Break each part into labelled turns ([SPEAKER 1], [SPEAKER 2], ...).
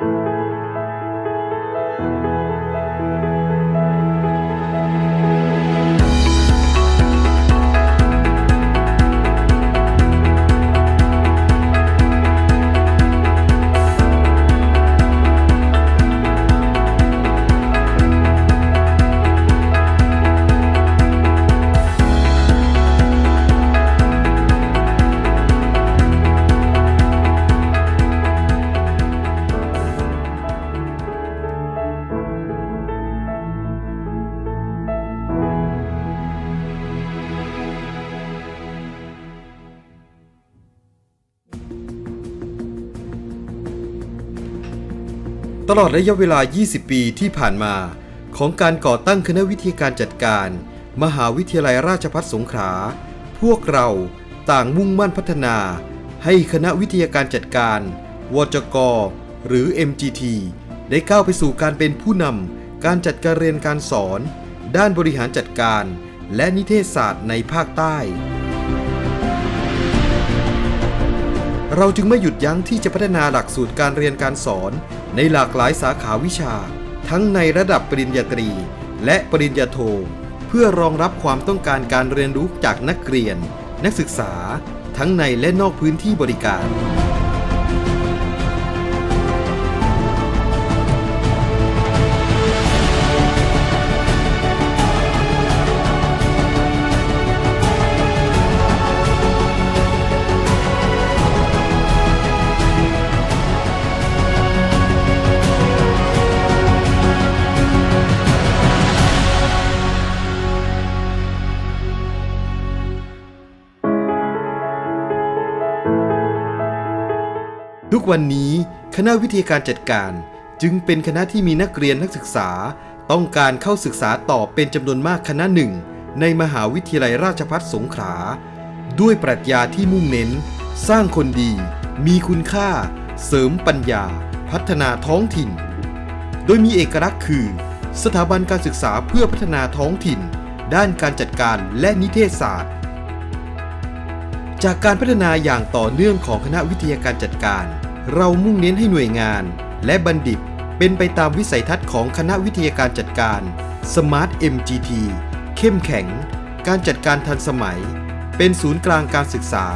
[SPEAKER 1] Thank you. ตลอดระยะเวลา 20 ปีที่ผ่านมา ของการก่อตั้งคณะวิทยาการจัดการ มหาวิทยาลัยราชภัฏสงขลา พวกเราต่างมุ่งมั่นพัฒนา ให้คณะวิทยาการจัดการวจก หรือ MGT ได้ก้าวไปสู่การเป็นผู้นำการจัดการเรียนการสอน ด้านบริหารจัดการ และนิเทศศาสตร์ในภาคใต้ เราจึงไม่หยุดยั้งที่จะพัฒนาหลักสูตรการเรียนการสอนในหลากหลายสาขาวิชา ทั้งในระดับปริญญาตรี และปริญญาโท เพื่อรองรับความต้องการการเรียนรู้จากนักเรียน นักศึกษา ทั้งในและนอกพื้นที่บริการ วันนี้คณะวิทยาการจัดการจึงเป็นคณะที่มีนักเรียนนักศึกษา ต้องการเข้าศึกษาต่อเป็นจำนวนมากคณะหนึ่ง ในมหาวิทยาลัยราชภัฏสงขลา ด้วยปรัชญาที่มุ่งเน้น สร้างคนดี มีคุณค่า เสริมปัญญา พัฒนาท้องถิ่น โดยมีเอกลักษณ์คือ สถาบันการศึกษาเพื่อพัฒนาท้องถิ่น ด้านการจัดการและนิเทศศาสตร์ จากการพัฒนาอย่างต่อเนื่องของคณะวิทยาการจัดการ เรามุ่งเน้นให้หน่วยงาน และบัณฑิต เป็นไปตามวิสัยทัศน์ของคณะวิทยาการจัดการ Smart MGT เข้มแข็ง การจัดการทันสมัย เป็นศูนย์กลางการศึกษา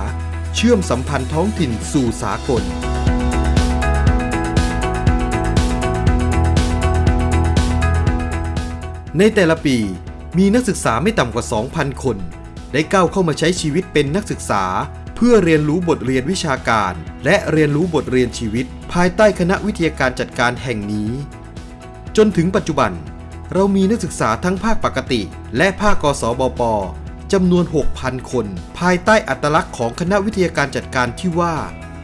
[SPEAKER 1] เชื่อมสัมพันธ์ท้องถิ่นสู่สากลในแต่ละปีมีนักศึกษาไม่ต่ำกว่า 2,000 คน ได้ก้าวเข้ามาใช้ชีวิตเป็นนักศึกษา เพื่อเรียนรู้บทเรียนวิชาการ และเรียนรู้บทเรียนชีวิต ภายใต้คณะวิทยาการจัดการแห่งนี้ จนถึงปัจจุบัน เรามีนักศึกษาทั้งภาคปกติ และภาคกสบปจำนวน 6,000 คน ภายใต้อัตลักษณ์ของคณะวิทยาการจัดการที่ว่า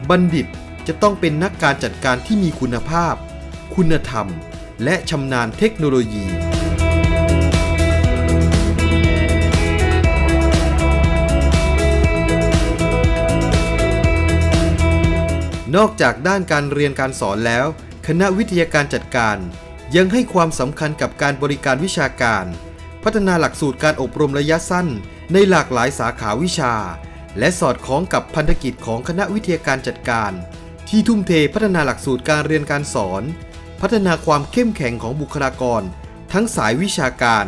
[SPEAKER 1] บัณฑิตจะต้องเป็นนักการจัดการที่มีคุณภาพ คุณธรรม และชำนาญเทคโนโลยี นอกจากด้านการเรียนการสอนแล้ว คณะวิทยาการจัดการ ยังให้ความสำคัญกับการบริการวิชาการ พัฒนาหลักสูตรการอบรมระยะสั้น ในหลากหลายสาขาวิชา และสอดคล้องกับพันธกิจของคณะวิทยาการจัดการ ที่ทุ่มเทพัฒนาหลักสูตรการเรียนการสอน พัฒนาความเข้มแข็งของบุคลากร ทั้งสายวิชาการ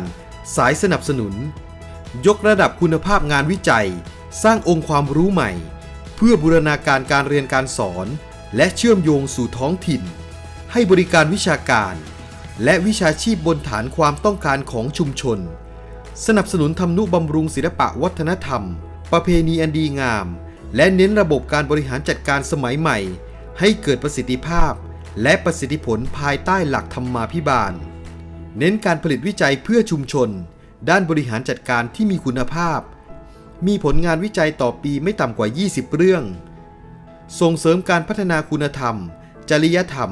[SPEAKER 1] สายสนับสนุน ยกระดับคุณภาพงานวิจัย สร้างองค์ความรู้ใหม่ พื่อบูรณาการการเรียนการสอน และเชื่อมโยงสู่ท้องถิ่น ให้บริการวิชาการ และวิชาชีพบนฐานความต้องการของชุมชน สนับสนุนทำนุบำรุงศิลปะวัฒนธรรม ประเพณีอันดีงาม และเน้นระบบการบริหารจัดการสมัยใหม่ ให้เกิดประสิทธิภาพ และประสิทธิผลภายใต้หลักธรรมาภิบาล เน้นการผลิตวิจัยเพื่อชุมชน ด้านบริหารจัดการที่มีคุณภาพ มีผลงานวิจัยต่อปีไม่ต่ำกว่า 20 เรื่อง ส่งเสริมการพัฒนาคุณธรรม จริยธรรม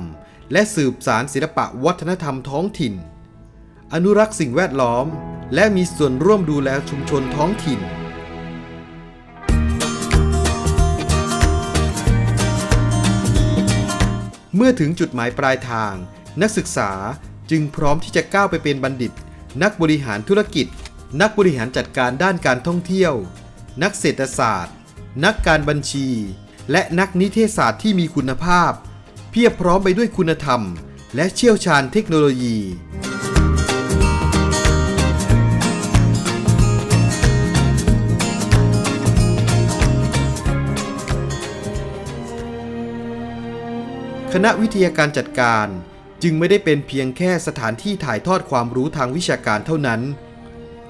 [SPEAKER 1] และสืบสารศิลปะวัฒนธรรมท้องถิ่น อนุรักษ์สิ่งแวดล้อม และมีส่วนร่วมดูแลชุมชนท้องถิ่นเมื่อถึงจุดหมายปลายทาง นักศึกษาจึงพร้อมที่จะก้าวไปเป็นบัณฑิต นักบริหารธุรกิจ นักบริหารจัดการด้านการท่องเที่ยว นักเศรษฐศาสตร์ นักการบัญชี และนักนิเทศศาสตร์ที่มีคุณภาพ เพียบพร้อมไปด้วยคุณธรรม และเชี่ยวชาญเทคโนโลยี คณะวิทยาการจัดการจึงไม่ได้เป็นเพียงแค่สถานที่ถ่ายทอดความรู้ทางวิชาการเท่านั้น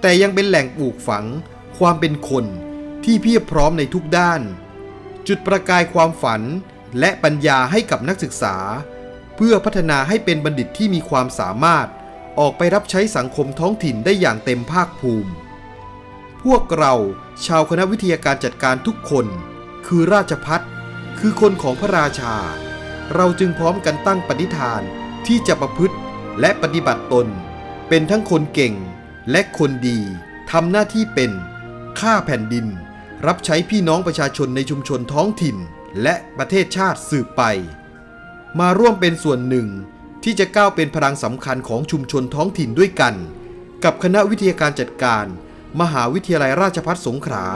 [SPEAKER 1] แต่ยังเป็นแหล่งปลูกฝัง ความเป็นคน ที่เพียบพร้อมในทุกด้าน จุดประกายความฝันและปัญญาให้กับนักศึกษา เพื่อพัฒนาให้เป็นบัณฑิตที่มีความสามารถ ออกไปรับใช้สังคมท้องถิ่นได้อย่างเต็มภาคภูมิ พวกเราชาวคณะวิทยาการจัดการทุกคน คือราชพัฒคือคนของพระราชา เราจึงพร้อมกันตั้งปณิธานที่จะประพฤติและปฏิบัติตน เป็นทั้งคนเก่งและคนดีทำหน้าที่เป็นข้าแผ่นดิน รับใช้พี่น้องประชาชนในชุมชนท้องถิ่น และประเทศชาติสืบไป มาร่วมเป็นส่วนหนึ่งที่จะก้าวเป็นพลังสำคัญของชุมชนท้องถิ่นด้วยกัน กับคณะวิทยาการจัดการ มหาวิทยาลัยราชภัฏสงขลา